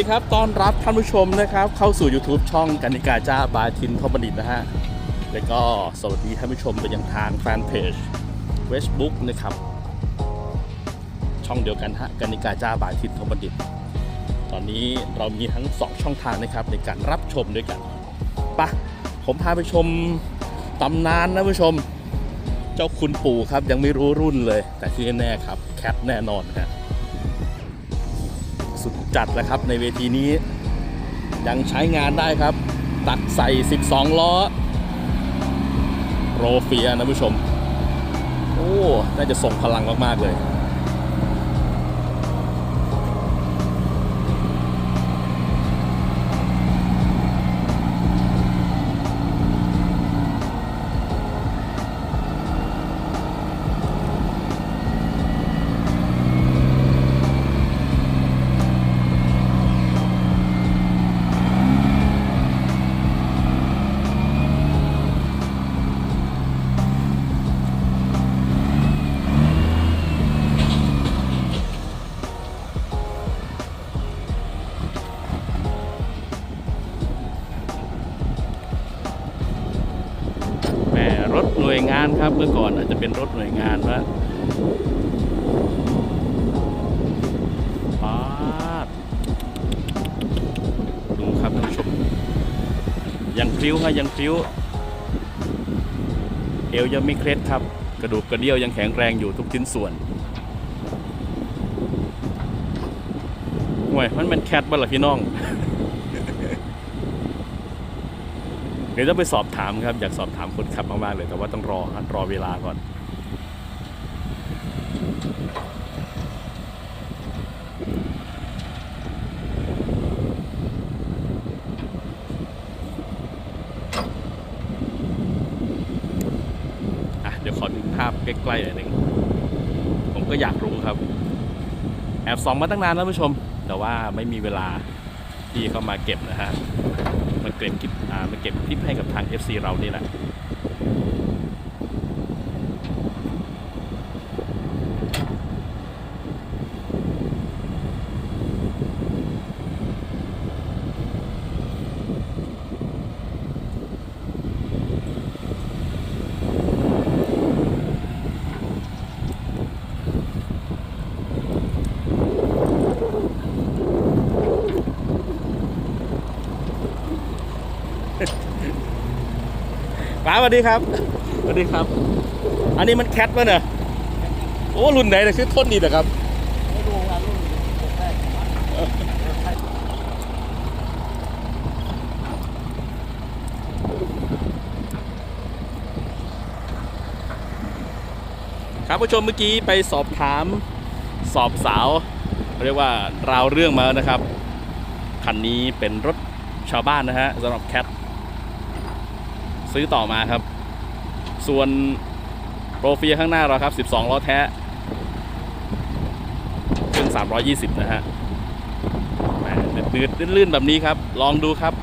ดีครับ ต้อนรับท่านผู้ชมนะครับ เข้าสู่ YouTube ช่องกันิกาจ้าบายทินทอมดิตนะฮะ แล้วก็สวัสดีท่านผู้ชมไปยังทางแฟนเพจ Facebook นะครับ ช่องเดียวกันฮะกันิกาจ้าบายทินทอมดิต ตอนนี้เรามีทั้ง 2 ช่องทางนะครับในการรับชมด้วยกันไปะผมพาไปชมตำนานนะผู้ชม เจ้าคุณปู่ครับยังไม่รู้รุ่นเลย แต่ที่แน่ครับแคทแน่นอนฮะ สุดจัดแล้วครับในเวทีนี้ ยังใช้งานได้ครับ ตักใส่ 12 ล้อโรเฟียนะผู้ชม โอ้ น่าจะส่งพลังมาก ๆ เลยานครับเมื่อก่อนอาจจะเป็นรถหน่วยงานว่าปาดดูครับท่านผู้ชมยังพริ้วครับยังพริ้ว เอวยังไม่เคล็ดครับ กระดูกกระเดี่ยวยังแข็งแรงอยู่ทุกชิ้นส่วนห่วยมันเป็นแคทบ้าล่ะพี่น้อง เดี๋ยวต้องไปสอบถามครับ อยากสอบถามคนขับมากๆเลย แต่ว่าต้องรอรอเวลาก่อนอะเดี๋ยวขอดูภาพใกล้ๆหน่อยหนึ่งผมก็อยากรู้ครับ แอบส่องมาตั้งนานแล้วผู้ชม แต่ว่าไม่มีเวลาที่เข้ามาเก็บนะฮะ มาเก็บคลิปมาเก็บคลิปให้กับทาง FC เรานี่แหละ สวัสดีครับสวัสดีครับ อันนี้มันแคทป่ะเนี่ยโอ้รุ่นไหนเนี่ยคือทนดีนะครับไม่รู้ว่ารุ่นผมได้ครับผู้ชมเมื่อกี้ไปสอบถามสอบสาวเรียกว่าราวเรื่องมาแล้วนะครับ คันนี้เป็นรถชาวบ้านนะฮะสำหรับแคท ซื้อต่อมาครับ ส่วนโปรเฟียข้างหน้าเราครับ 12 ล้อแท้เครื่อง320 นะฮะแหมดืดๆลื่นๆแบบนี้ครับ ลองดูครับ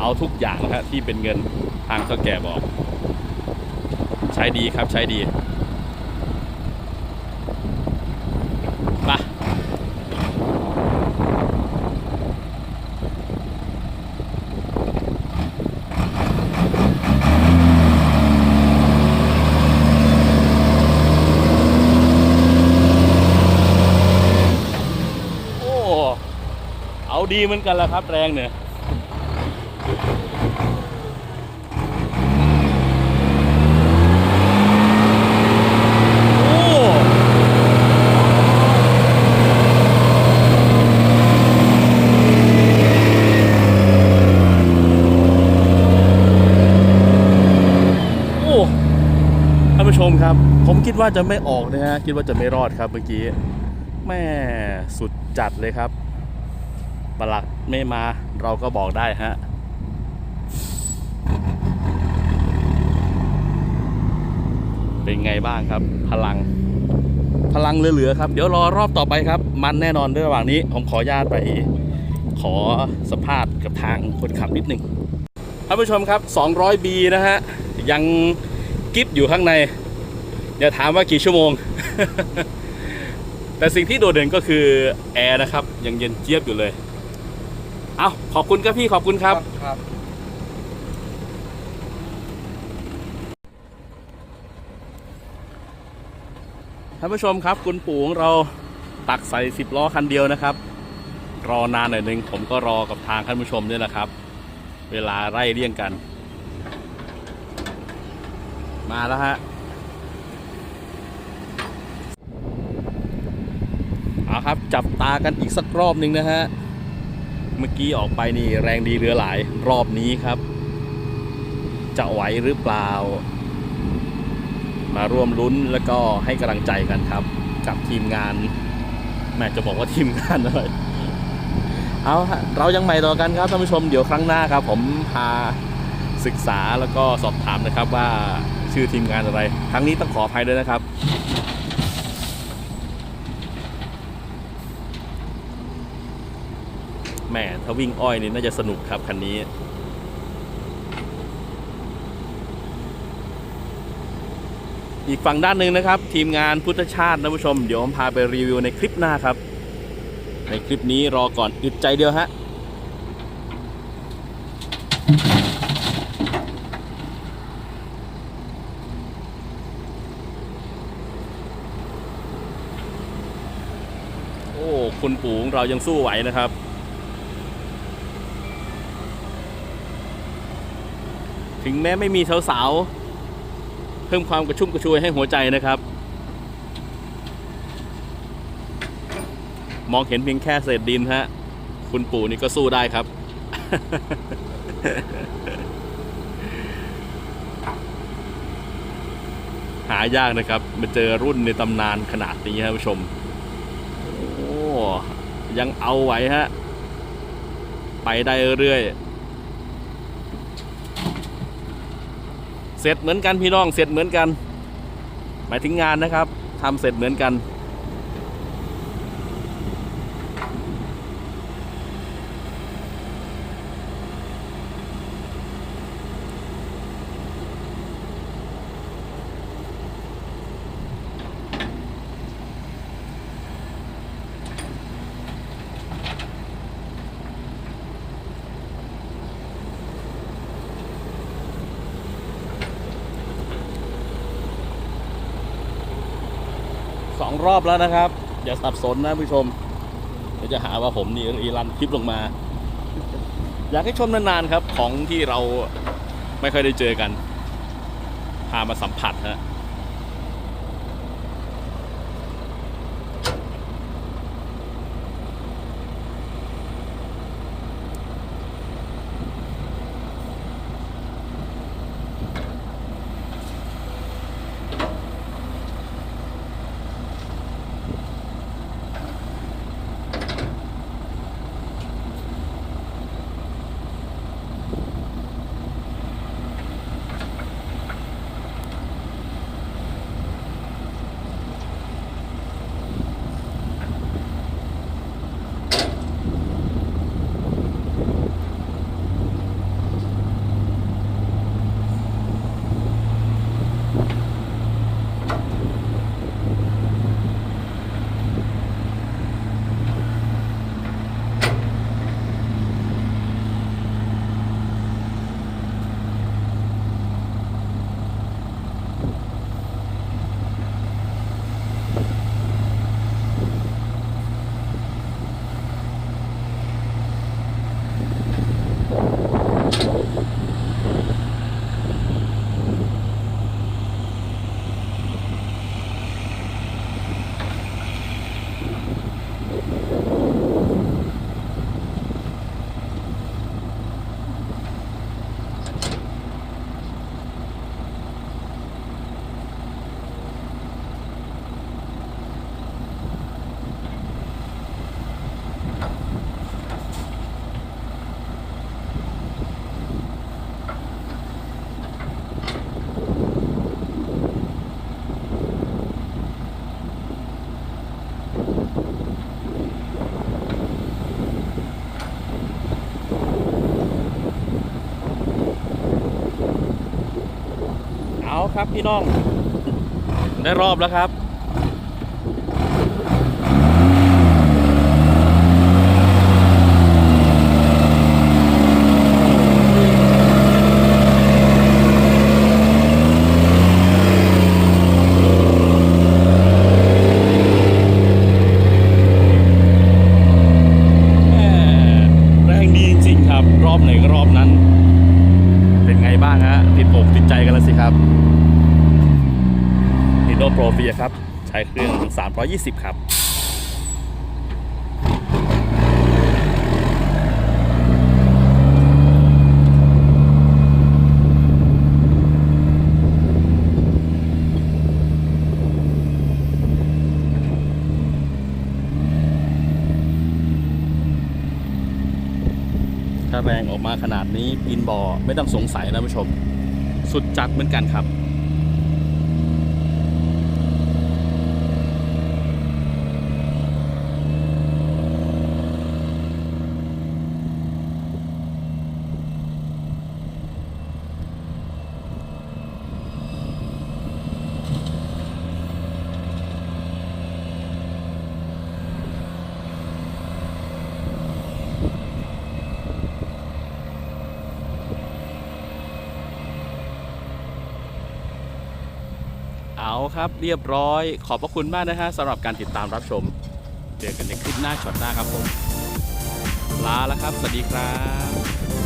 เอาทุกอย่างนะฮะที่เป็นเงินทางเท่าแก่บอก ใช้ดีครับใช้ดีไปะโอ้ เอา ดีเหมือนกันแล้วครับ แรงเนี่ยโอ้โอ้ท่านผู้ชมครับ ผมคิดว่าจะไม่ออกนะฮะ คิดว่าจะไม่รอดครับเมื่อกี้ แม่สุดจัดเลยครับ ปลักไม่มาเราก็บอกได้ฮะเป็นไงบ้างครับ พลัง พลังเหลือๆครับ เดี๋ยวรอรอบต่อไปครับ มันแน่นอนด้วยระหว่างนี้ ผมขออนุญาตไป ขอสัมภาษณ์กับทางคนขับนิดหนึ่งท่านผู้ชมครับ 200B นะฮะ ยังกิฟอยู่ข้างใน เดี๋ยวถามว่ากี่ชั่วโมง แต่สิ่งที่โดดเด่นก็คือแอร์นะครับ ยังเย็นเจี๊ยบอยู่เลย เอาขอบคุณครับพี่ขอบคุณครับ ครับท่านผู้ชมครับ คุณปู่ของเราตักใส่สิบล้อคันเดียวนะครับ รอนานหน่อยหนึ่งผมก็รอกับทางท่านผู้ชมเนี่ยแหละครับ เวลาไล่เลี่ยงกัน มาแล้วฮะเอาครับจับตากันอีกสักรอบหนึ่งนะฮะ เมื่อกี้ออกไปนี่แรงดีเรือหลายรอบนี้ครับ จะไหวหรือเปล่า มาร่วมลุ้นแล้วก็ให้กำลังใจกันครับ กับทีมงานแม่จะบอกว่าทีมงานอะไรเอาเรายังใหม่ต่อกันครับท่านผู้ชมเดี๋ยวครั้งหน้าครับ ผมพาศึกษาแล้วก็สอบถามนะครับว่าชื่อทีมงานอะไร ครั้งนี้ต้องขออภัยด้วยนะครับ แหม่ ถ้าวิ่งอ้อยนี่น่าจะสนุกครับคันนี้อีกฝั่งด้านหนึ่งนะครับ ทีมงานพุทธชาตินะผู้ชม เดี๋ยวผมพาไปรีวิวในคลิปหน้าครับ ในคลิปนี้รอก่อนอึดใจเดียวฮะโอ้ คุณปู่งเรายังสู้ไหวนะครับ ถึงแม้ไม่มีสาวๆ เพิ่มความกระชุ่มกระชวยให้หัวใจนะครับ มองเห็นเพียงแค่เศษดินฮะ คุณปู่นี่ก็สู้ได้ครับ หายากนะครับ มาเจอรุ่นในตำนานขนาดนี้ครับผู้ชม โอ้ ยังเอาไหวฮะ ไปได้เรื่อยๆ เสร็จเหมือนกันพี่น้องเสร็จเหมือนกัน หมายถึงงานนะครับทำเสร็จเหมือนกัน รอบแล้วนะครับ อย่าสับสนนะผู้ชม เดี๋ยวจะหาว่าผมนี่รีรันคลิปลงมา อยากให้ชมนานๆครับ ของที่เราไม่ค่อยได้เจอกัน พามาสัมผัสฮะ ครับพี่น้อง ได้รอบแล้วครับรอบไหนก็รอบนั้น เป็นไงบ้างฮะติดอกติดใจกันแล้วสิครับนิโดโปรเฟียครับ ใช้เครื่อง 320 ครับ ถ้า แรงออกมาขนาดนี้ปีนบ่อไม่ต้องสงสัยนะผู้ชม สุดจัดเหมือนกันครับ ครับเรียบร้อย ขอบพระคุณมากนะฮะสำหรับการติดตามรับชม เจอกันในคลิปหน้าช็อตหน้าครับผม ลาแล้วครับ สวัสดีครับ